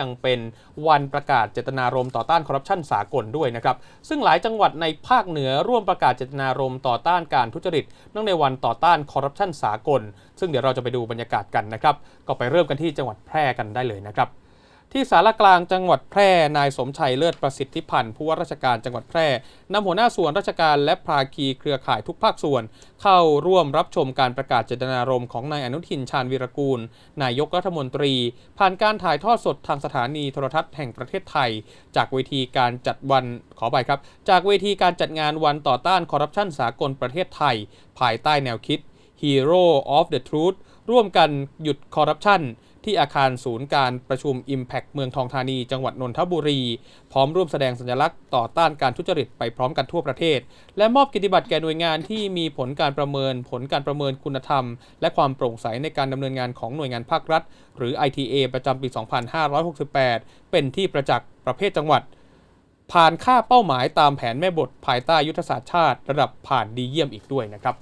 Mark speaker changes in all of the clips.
Speaker 1: ยังเป็นวันประกาศเจตนารมณ์ต่อต้านคอร์รัปชันสากลด้วยนะครับ ซึ่งหลายจังหวัดในภาคเหนือร่วมประกาศเจตนารมณ์ต่อต้านการทุจริตเนื่องในวันต่อต้านคอร์รัปชันสากล ซึ่งเดี๋ยวเราจะไปดูบรรยากาศกันนะครับ ก็ไปเริ่มกันที่จังหวัดแพร่กันได้เลยนะครับ ที่สารกลางจังหวัดแพร่ นายสมชัยเลิศประสิทธิพันธ์ผู้ว่าราชการจังหวัดแพร่นำหัวหน้าส่วนราชการและภาคีเครือข่ายทุกภาคส่วน เข้าร่วมรับชมการประกาศเจตนารมณ์ของนายอนุทินชาญวีรกูล นายกรัฐมนตรี ผ่านการถ่ายทอดสดทางสถานีโทรทัศน์แห่งประเทศไทย จากเวทีการจัดวันขอไปครับ จากเวทีการจัดงานวันต่อต้านคอร์รัปชันสากลประเทศไทย ภายใต้แนวคิด Hero of the Truth ร่วมกันหยุดคอร์รัปชัน ที่อาคารศูนย์การประชุม Impact เมืองทองธานี จังหวัดนนทบุรี พร้อมร่วมแสดงสัญลักษณ์ต่อต้านการทุจริตไปพร้อมกันทั่วประเทศ และมอบกิติบัตรแก่หน่วยงานที่มีผลการประเมิน ผลการประเมินคุณธรรม และความโปร่งใสในการดำเนินงานของหน่วยงานภาครัฐ หรือ ITA ประจำปี 2568 เป็นที่ประจักษ์ประเภทจังหวัด ผ่านค่าเป้าหมายตามแผนแม่บทภายใต้ยุทธศาสตร์ชาติ ระดับผ่านดีเยี่ยมอีกด้วยนะครับ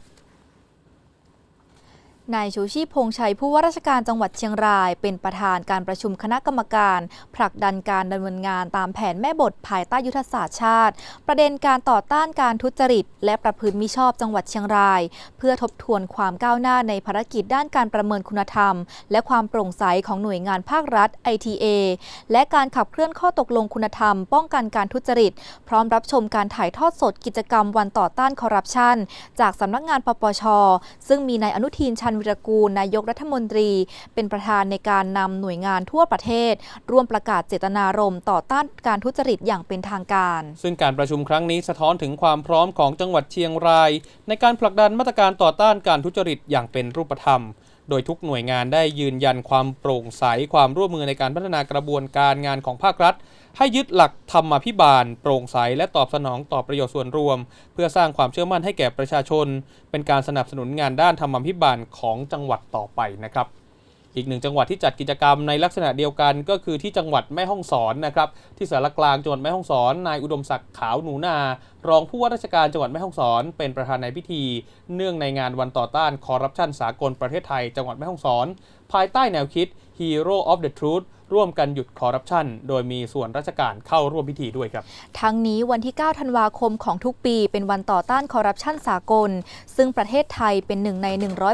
Speaker 2: นายชูชีพพงชัยผู้ว่าราชการจังหวัดเชียงราย เป็นประธานการประชุมคณะกรรมการ ผลักดันการดำเนินงานตามแผนแม่บทภายใต้ยุทธศาสตร์ชาติ ประเด็นการต่อต้านการทุจริต และประพฤติมิชอบจังหวัดเชียงราย เพื่อทบทวนความก้าวหน้าในภารกิจด้านการประเมินคุณธรรม และความโปร่งใสของหน่วยงานภาครัฐ ITA และการขับเคลื่อนข้อตกลงคุณธรรม ป้องกันการทุจริต พร้อมรับชมการถ่ายทอดสดกิจกรรมวันต่อต้านคอร์รัปชันจากสำนักงานปปช ซึ่งมีนายอนุทินชันวิรกูลนายกรัฐมนตรี เป็นประธานในการนำหน่วยงานทั่วประเทศ ร่วมประกาศเจตนารมณ์ต่อต้านการทุจริตอย่างเป็นทางการ
Speaker 1: ซึ่งการประชุมครั้งนี้สะท้อนถึงความพร้อมของจังหวัดเชียงราย ในการผลักดันมาตรการต่อต้านการทุจริตอย่างเป็นรูปธรรม โดยทุกหน่วยงานได้ยืนยันความโปร่งใสความร่วมมือในการพัฒนากระบวนการงานของภาครัฐ ให้ยึดหลักธรรมาภิบาล โปร่งใสและตอบสนองต่อประโยชน์ส่วนรวม เพื่อสร้างความเชื่อมั่นให้แก่ประชาชน เป็นการสนับสนุนงานด้านธรรมาภิบาลของจังหวัดต่อไปนะครับ อีกหนึ่งจังหวัดที่จัดกิจกรรมในลักษณะเดียวกันก็คือที่จังหวัดแม่ฮ่องสอนนะครับที่สารกลางจังหวัดแม่ฮ่องสอนนายอุดมศักดิ์ขาวหนูนา รองผู้ว่าราชการจังหวัดแม่ฮ่องสอน เป็นประธานในพิธี เนื่องในงานวันต่อต้านคอร์รัปชันสากลประเทศไทย จังหวัดแม่ฮ่องสอน ภายใต้แนวคิด Hero of the Truth ร่วมกันหยุดคอร์รัปชันโดยมีส่วนราชการเข้าร่วมพิธีด้วยครับ
Speaker 2: ทั้งนี้วันที่ 9 ธันวาคมของทุกปี เป็นวันต่อต้านคอร์รัปชันสากล ซึ่งประเทศไทยเป็นหนึ่งใน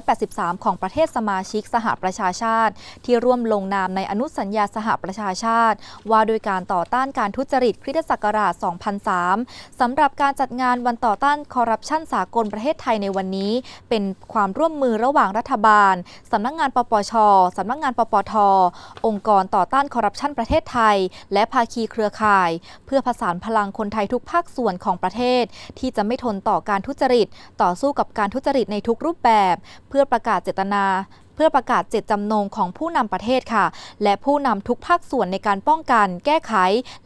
Speaker 2: 183 ของประเทศสมาชิกสหประชาชาติ ที่ร่วมลงนามในอนุสัญญาสหประชาชาติ ว่าโดยการต่อต้านการทุจริตคริสตศักราช 2003 สำหรับการจัดงานวันต่อต้านคอร์รัปชันสากลประเทศไทยในวันนี้ เป็นความร่วมมือระหว่างรัฐบาลสำนักงานปปชสำนักงานปปท องค์กรต่อต้านคอร์รัปชันประเทศไทย และภาคีเครือข่าย เพื่อผสานพลังคนไทยทุกภาคส่วนของประเทศ ที่จะไม่ทนต่อการทุจริต ต่อสู้กับการทุจริตในทุกรูปแบบ เพื่อประกาศเจตนาเพื่อประกาศเจตจำนงของผู้นำประเทศค่ะ และผู้นำทุกภาคส่วนในการป้องกัน แก้ไข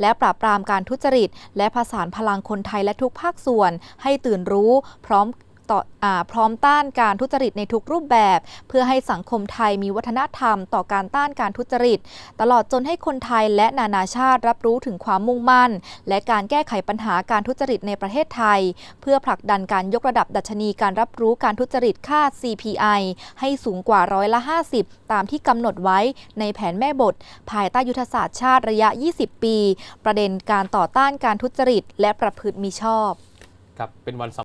Speaker 2: และปราบปรามการทุจริต และผสานพลังคนไทยและทุกภาคส่วน ให้ตื่นรู้ พร้อม ต่ออพร้อมต้านการทุจริตในทุกรูปแบบ เพื่อให้สังคมไทยมีวัฒนธรรม ต่อการต้านการทุจริต ตลอดจนให้คนไทยและนานาชาติรับรู้ถึงความมุ่งมั่น และการแก้ไขปัญหาการทุจริตในประเทศไทย เพื่อผลักดันการยกระดับดัชนีการรับรู้การทุจริตค่า CPI ให้สูงกว่าร้อยละ 50 ตามที่กำหนดไว้ในแผนแม่บท ภายใต้ยุทธศาสตร์ชาติระยะ 20 ปี ประเด็นการต่อต้านการทุจริต และประพฤติมิชอบ
Speaker 1: ครับเป็นวันสำ